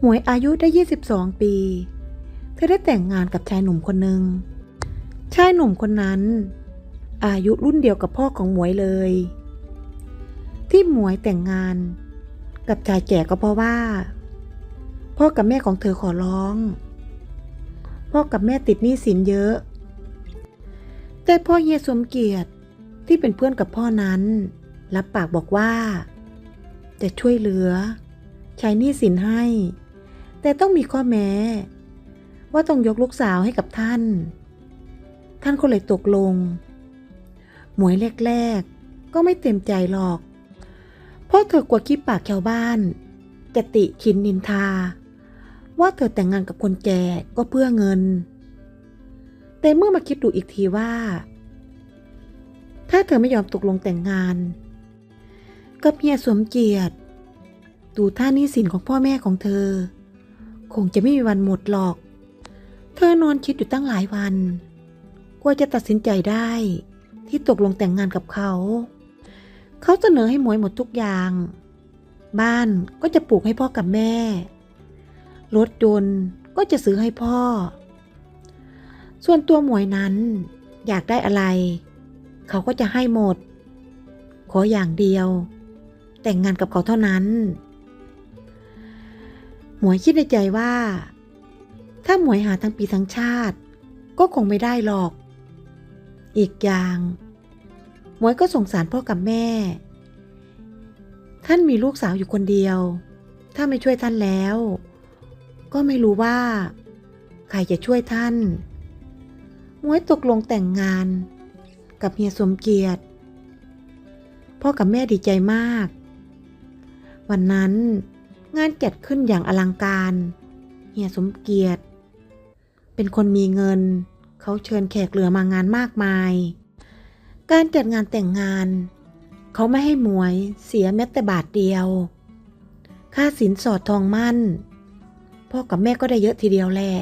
หมวยอายุได้ 22 ปี เธอได้แต่งงานกับชายหนุ่มคนหนึ่ง ชายหนุ่มคนนั้น อายุรุ่นเดียวกับพ่อของหมวยเลย ที่หมวยแต่งงาน กับชายแก่ก็เพราะว่า พ่อกับแม่ของเธอขอร้อง พ่อกับแม่ติดหนี้สินเยอะ แต่พ่อเฮียสมเกียรติที่เป็นเพื่อนกับพ่อนั้น รับปากบอกว่า จะช่วยเหลือ ใช้หนี้สินให้ แต่ต้องมีข้อแม้ ว่าต้องยกลูกสาวให้กับท่าน ท่านก็เลยตกลง หมวยแรกๆ ก็ไม่เต็มใจหรอก เพราะเธอกลัวขี้ปากชาวบ้าน จะติขินนินทา ว่าเธอแต่งงานกับคนแก่ก็เพื่อเงิน แต่เมื่อมาคิดดูอีกทีว่า ถ้าเธอไม่ยอมตกลงแต่งงานกับเฮียสมเกียรติ ดูท่านี้สินของพ่อแม่ของเธอ คงจะไม่มีวันหมดหรอก เธอนอนคิดอยู่ตั้งหลายวัน กว่าจะตัดสินใจได้ที่ตกลงแต่งงานกับเขา เขาเสนอให้หมวยหมดทุกอย่าง บ้านก็จะปลูกให้พ่อกับแม่ รถยนต์ก็จะซื้อให้พ่อ ส่วนตัวหมวยนั้นอยากได้อะไร เขาก็จะให้หมด ขออย่างเดียว แต่งงานกับเขาเท่านั้น มวยคิดในใจว่า ถ้าหมวยหาทั้งปีทั้งชาติ ก็คงไม่ได้หรอก อีกอย่าง หมวยก็สงสารพ่อกับแม่ ท่านมีลูกสาวอยู่คนเดียว ถ้าไม่ช่วยท่านแล้ว ก็ไม่รู้ว่า ใครจะช่วยท่าน หมวยตกลงแต่งงานกับเฮียสมเกียรติ พ่อกับแม่ดีใจมาก วันนั้น งานจัดขึ้นอย่างอลังการ เฮียสมเกียรติ เป็นคนมีเงิน เขาเชิญแขกเหลือมางานมากมาย การจัดงานแต่งงาน เขาไม่ให้หมวยเสียแม้แต่บาทเดียว ค่าสินสอดทองมั่น พ่อกับแม่ก็ได้เยอะทีเดียวแหละ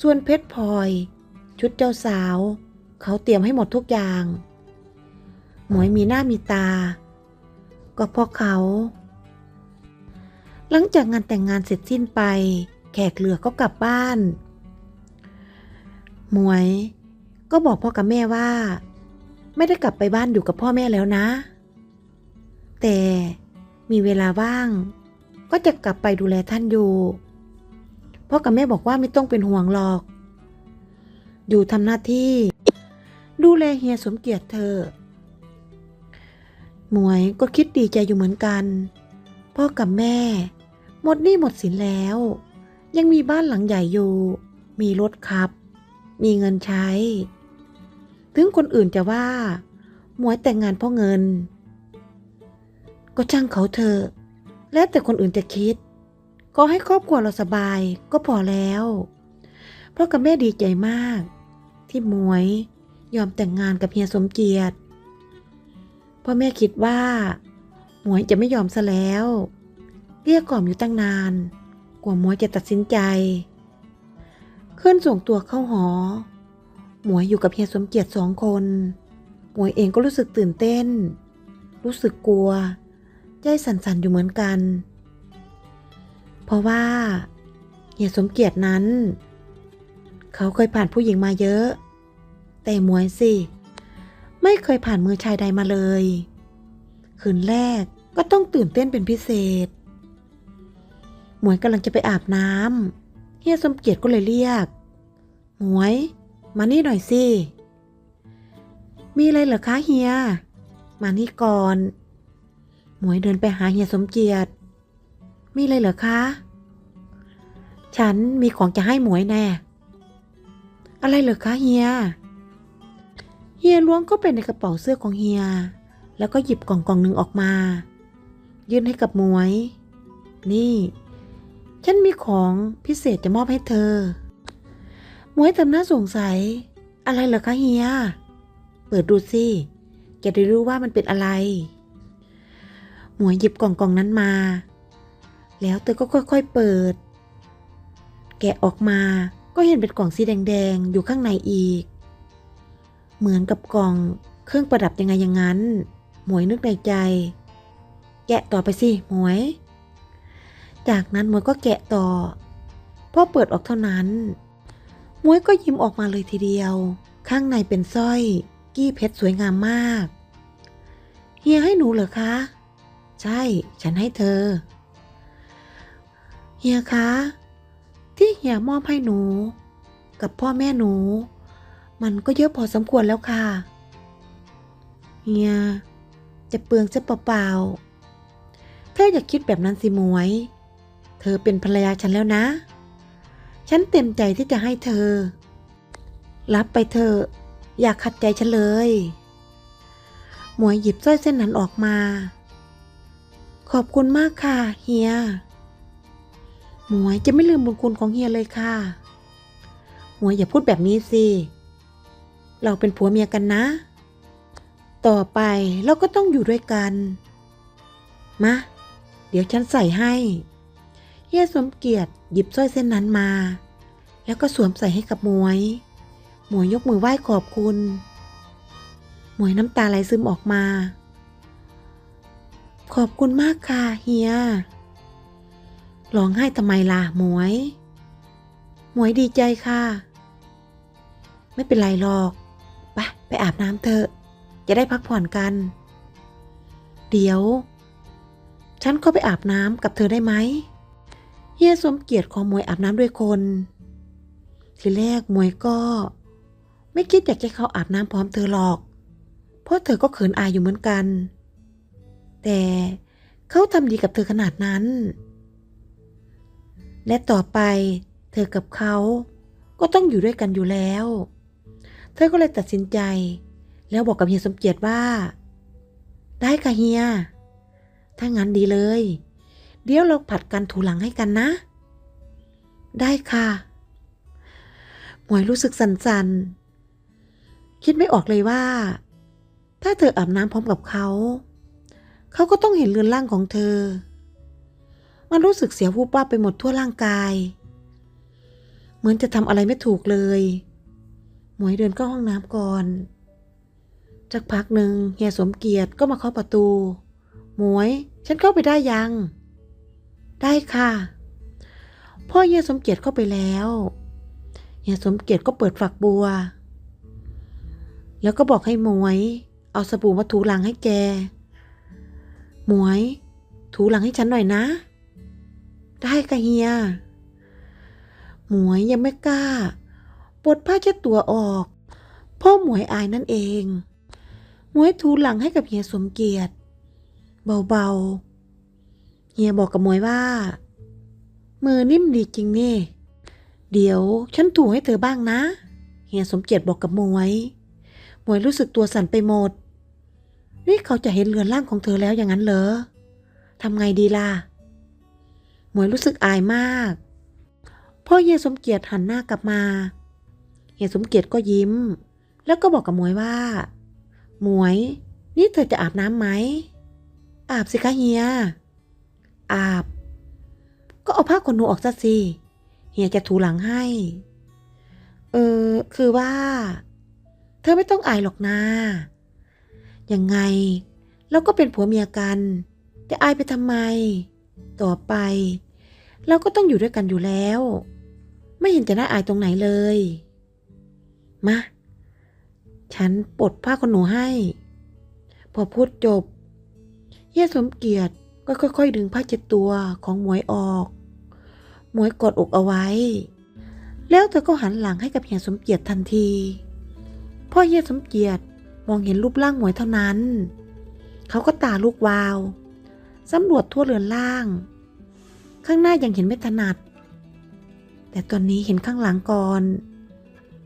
ส่วนเพชรพลอย ชุดเจ้าสาว เขาเตรียมให้หมดทุกอย่าง หมวยมีหน้ามีตา ก็เพราะเขา หลังจากงานแต่งงานเสร็จสิ้นไป แขกเหลือก็กลับบ้านหมวย ก็บอกพ่อกับแม่ว่า ไม่ได้กลับไปบ้านอยู่กับพ่อแม่แล้วนะ แต่มีเวลาว่าง ก็จะกลับไปดูแลท่านอยู่พ่อกับแม่บอกว่าไม่ต้องเป็นห่วงหรอก อยู่ทำหน้าที่ ดูแลเฮียสมเกียรติเธอ หมวยก็คิดดีใจอยู่เหมือนกัน พ่อกับแม่ หมดหนี้หมดสินแล้ว ยังมีบ้านหลังใหญ่อยู่ มีรถขับ มีเงินใช้ ถึงคนอื่นจะว่า หมวยแต่งงานเพราะเงิน ก็ช่างเขาเถอะ แล้วแต่คนอื่นจะคิด ก็ให้ครอบครัวเราสบายก็พอแล้ว พ่อกับแม่ดีใจมาก ที่หมวยยอมแต่งงานกับเฮียสมเกียรติพ่อแม่คิดว่า หมวยจะไม่ยอมซะแล้ว เรียกกล่อมอยู่ตั้งนาน กว่าหมวยจะตัดสินใจ ขึ้นส่งตัวเข้าหอ หมวยอยู่กับเฮียสมเกียรติสองคน หมวยเองก็รู้สึกตื่นเต้น รู้สึกกลัว ใจสั่นๆอยู่เหมือนกัน เพราะว่าเฮียสมเกียรตินั้น เขาเคยผ่านผู้หญิงมาเยอะ แต่หมวยสิ ไม่เคยผ่านมือชายใดมาเลย คืนแรกก็ต้องตื่นเต้นเป็นพิเศษ หมวยกำลังจะไปอาบน้ำเฮียสมเกียรติก็เลยเรียก หมวย มานี่หน่อยสิ มีอะไรเหรอคะเฮีย มานี่ก่อน หมวยเดินไปหาเฮียสมเกียรติ มีอะไรเหรอคะ ฉันมีของจะให้หมวยแน่ อะไรเหรอคะเฮีย เฮียล้วงก็เป็นในกระเป๋าเสื้อของเฮีย แล้วก็หยิบกล่องกล่องหนึ่งออกมา ยื่นให้กับหมวย นี่ ฉันมีของพิเศษจะมอบให้เธอหมวยทำหน้าสงสัย อะไรเหรอคะเฮีย เปิดดูสิจะได้รู้ว่ามันเป็นอะไร หมวยหยิบกล่องกล่องนั้นมา แล้วเธอก็ค่อยๆเปิด แกะออกมาก็เห็นเป็นกล่องสีแดงๆ อยู่ข้างในอีก เหมือนกับกล่องเครื่องประดับยังไงอย่างนั้น หมวยนึกในใจ แกะต่อไปสิ หมวย จากนั้นมวยก็แกะต่อ พอเปิดออกเท่านั้น มวยก็ยิ้มออกมาเลยทีเดียว ข้างในเป็นสร้อย กี้เพชรสวยงามมาก เฮียให้หนูเหรอคะ ใช่ ฉันให้เธอ เฮียคะ ที่เฮียมอบให้หนู กับพ่อแม่หนู มันก็เยอะพอสมควรแล้วค่ะ เฮีย จะเปลืองจะเปล่าๆเธออย่าคิดแบบนั้นสิมวย เธอเป็นภรรยาฉันแล้วนะ ฉันเต็มใจที่จะให้เธอ รับไปเถออย่าขัดใจฉันเลย หมวยหยิบสร้อยเส้นนั้นออกมา ขอบคุณมากค่ะเฮีย หมวยจะไม่ลืมบุญคุณของเฮียเลยค่ะ หมวยอย่าพูดแบบนี้สิ เราเป็นผัวเมียกันนะ ต่อไปเราก็ต้องอยู่ด้วยกัน มา เดี๋ยวฉันใส่ให้ เฮียสมเกียรติหยิบสร้อยเส้นนั้นมา แล้วก็สวมใส่ให้กับหมวย หมวยยกมือไหว้ขอบคุณ หมวยน้ำตาไหลซึมออกมา ขอบคุณมากค่ะเฮียร้องไห้ทำไมล่ะหมวย หมวยดีใจค่ะ ไม่เป็นไรหรอกไปไปอาบน้ำเถอะ จะได้พักผ่อนกัน เดี๋ยว ฉันเข้าไปอาบน้ำกับเธอได้ไหม เฮียสมเกียรติของมวยอาบน้ำด้วยคน ทีแรกมวยก็ ไม่คิดอยากจะเข้าอาบน้ำพร้อมเธอหรอก เพราะเธอก็เขินอายอยู่เหมือนกัน แต่เขาทำดีกับเธอขนาดนั้น และต่อไปเธอกับเขาก็ต้องอยู่ด้วยกันอยู่แล้ว เธอก็เลยตัดสินใจ แล้วบอกกับเฮียสมเกียรติว่า ได้ค่ะเฮีย ถ้างั้นดีเลย เดี๋ยวเราผัดกันถูหลังให้กันนะ ได้ค่ะ หมวยรู้สึกสันๆคิดไม่ออกเลยว่า ถ้าเธออาบน้ำพร้อมกับเขา เขาก็ต้องเห็นเรือนร่างของเธอ มันรู้สึกเสียวูบวาบไปหมดทั่วร่างกาย เหมือนจะทำอะไรไม่ถูกเลย หมวยเดินเข้าห้องน้ำก่อนจากพักหนึ่งเฮียสมเกียรติก็มาเคาะประตู หมวย ฉันเข้าไปได้ยัง ได้ค่ะ พ่อเฮียสมเกียรติเข้าไปแล้วเฮียสมเกียรติก็เปิดฝักบัว แล้วก็บอกให้หมวย เอาสบู่มาถูหลังให้แก หมวย ถูหลังให้ฉันหน่อยนะ ได้ค่ะเฮีย หมวยยังไม่กล้าปลดผ้าเช็ดตัวออก พ่อหมวยอายนั่นเอง หมวยถูหลังให้กับเฮียสมเกียรติ เบาๆ เฮียบอกกับมวยว่า มือนิ่มดีจริงนี่ เดี๋ยวฉันถูให้เธอบ้างนะ เฮียสมเกียรติบอกกับมวย มวยรู้สึกตัวสั่นไปหมด นี่เขาจะเห็นเรือนร่างของเธอแล้วอย่างนั้นเหรอทำไงดีล่ะ มวยรู้สึกอายมาก พ่อเฮียสมเกียรติหันหน้ากลับมา เฮียสมเกียรติก็ยิ้ม แล้วก็บอกกับมวยว่า มวย นี่เธอจะอาบน้ำไหม อาบสิคะเฮีย อาบ ก็เอาผ้าขนหนูออกซะสิ เฮียจะถูหลังให้ เออ คือว่า เธอไม่ต้องอายหรอกนะยังไง เราก็เป็นผัวเมียกัน จะอายไปทำไม ต่อไป เราก็ต้องอยู่ด้วยกันอยู่แล้ว ไม่เห็นจะน่าอายตรงไหนเลย มา ฉันปลดผ้าขนหนูให้ พอพูดจบเฮียสมเกียรติ ก็ค่อยๆดึงผ้าเช็ดตัวของหมวยออก หมวยกดอกเอาไว้ แล้วเธอก็หันหลังให้กับเฮียสมเกียรติทันที พ่อเฮียสมเกียรติมองเห็นรูปร่างหมวยเท่านั้น เขาก็ตาลูกวาวสำรวจทั่วเรือนล่าง ข้างหน้ายังเห็นไม่ถนัด แต่ตอนนี้เห็นข้างหลังก่อน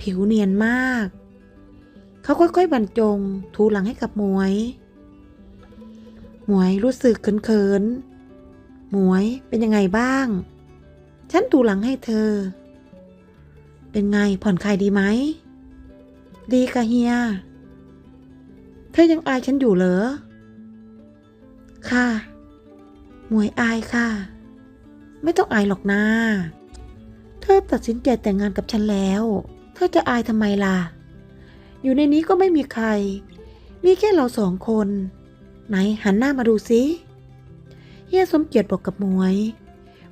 ผิวเนียนมาก เขาค่อยๆบรรจง ถูหลังให้กับหมวย หมวยรู้สึกเขินๆ หมวยเป็นยังไงบ้าง ฉันถูหลังให้เธอ เป็นไงผ่อนคลายดีไหม ดีค่ะเฮีย เธอยังอายฉันอยู่เหรอ ค่ะ หมวยอายค่ะ ไม่ต้องอายหรอกนะเธอตัดสินใจแต่งงานกับฉันแล้ว เธอจะอายทำไมล่ะ อยู่ในนี้ก็ไม่มีใคร มีแค่เราสองคน ไหนหันหน้ามาดูสิเฮียสมเกียรติบอกกับหมวย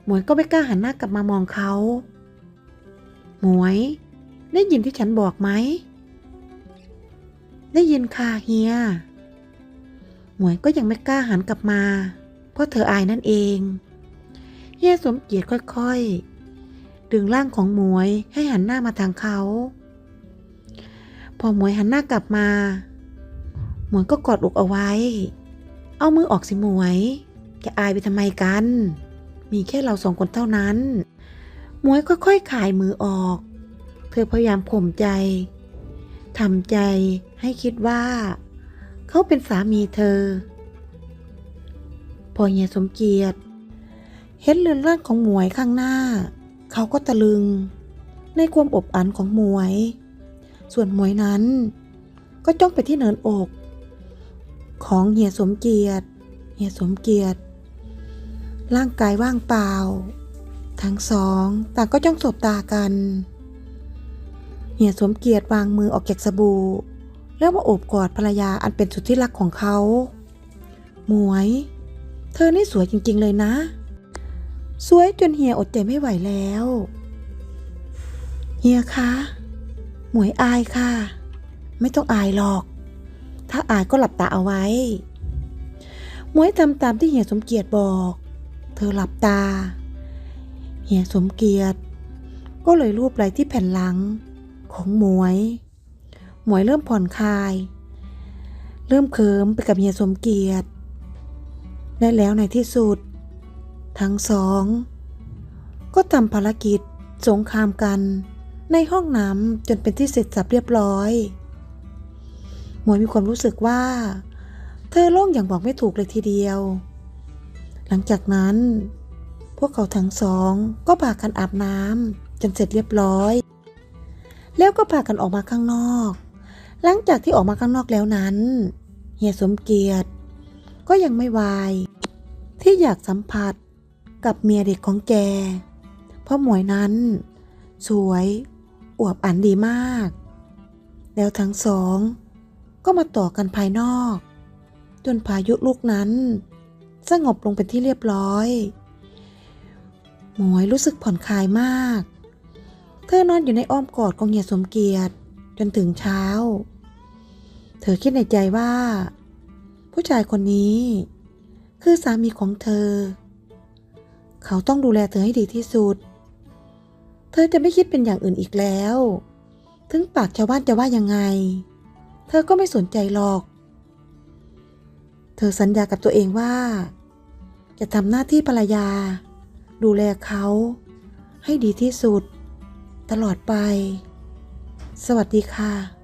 หมวยก็ไม่กล้าหันหน้ากลับมามองเขา หมวย ได้ยินที่ฉันบอกไหม ได้ยินค่ะเฮีย หมวยก็ยังไม่กล้าหันกลับมา เพราะเธออายนั่นเอง เฮียสมเกียรติค่อยๆ ดึงร่างของหมวยให้หันหน้ามาทางเขา พอหมวยหันหน้ากลับมาหมวยก็กอดอกเอาไว้ เอามือออกสิหมวยจะอายไปทำไมกัน มีแค่เราสองคนเท่านั้น หมวยค่อยๆขายมือออก เธอพยายามข่มใจทำใจให้คิดว่า เขาเป็นสามีเธอ พอเฮียสมเกียรติ เห็นเรือนร่างของหมวยข้างหน้า เขาก็ตะลึง ในความอบอันของหมวย ส่วนหมวยนั้น ก็จ้องไปที่เนินอก ของเฮียสมเกียรติเฮียสมเกียรติ ร่างกายว่างเปล่า ทั้งสองต่างก็จ้องสบตากันเฮียสมเกียรติวางมือออกจากสบู่แล้วมาโอบกอดภรรยาอันเป็นสุดที่รักของเขา หมวย เธอนี่สวยจริงๆเลยนะ สวยจนเฮียอดใจไม่ไหวแล้ว เฮียคะ หมวยอายค่ะ ไม่ต้องอายหรอก ถ้าอายก็หลับตาเอาไว้หมวยทำตามที่เฮียสมเกียรติบอก เธอหลับตา เฮียสมเกียรติ ก็เลยรูปไหลที่แผ่นหลัง ของหมวยหมวยเริ่มผ่อนคลาย เริ่มเคิมไปกับเฮียสมเกียรติ และแล้วในที่สุด ทั้งสอง ก็ทำภารกิจสงครามกันในห้องน้ำจนเป็นที่เสร็จสับเรียบร้อย หมวยมีความรู้สึกว่า เธอโล่งอย่างบอกไม่ถูกเลยทีเดียว หลังจากนั้น พวกเขาทั้งสองก็พากันอาบน้ำจนเสร็จเรียบร้อย แล้วก็พากันออกมาข้างนอก หลังจากที่ออกมาข้างนอกแล้วนั้น เฮียสมเกียรติ ก็ยังไม่วาย ที่อยากสัมผัสกับเมียเด็กของแก เพราะหมวยนั้น สวยอวบอันดีมาก แล้วทั้งสอง ก็มาต่อกันภายนอก จนพายุลูกนั้น สงบลงเป็นที่เรียบร้อย หมวยรู้สึกผ่อนคลายมาก เธอนอนอยู่ในอ้อมกอดของเฮียสมเกียรติจนถึงเช้า เธอคิดในใจว่า ผู้ชายคนนี้ คือสามีของเธอ เขาต้องดูแลเธอให้ดีที่สุด เธอจะไม่คิดเป็นอย่างอื่นอีกแล้ว ถึงปากชาวบ้านจะว่ายังไง เธอก็ไม่สนใจหรอก เธอสัญญากับตัวเองว่า จะทำหน้าที่ภรรยา ดูแลเขา ให้ดีที่สุด ตลอดไป สวัสดีค่ะ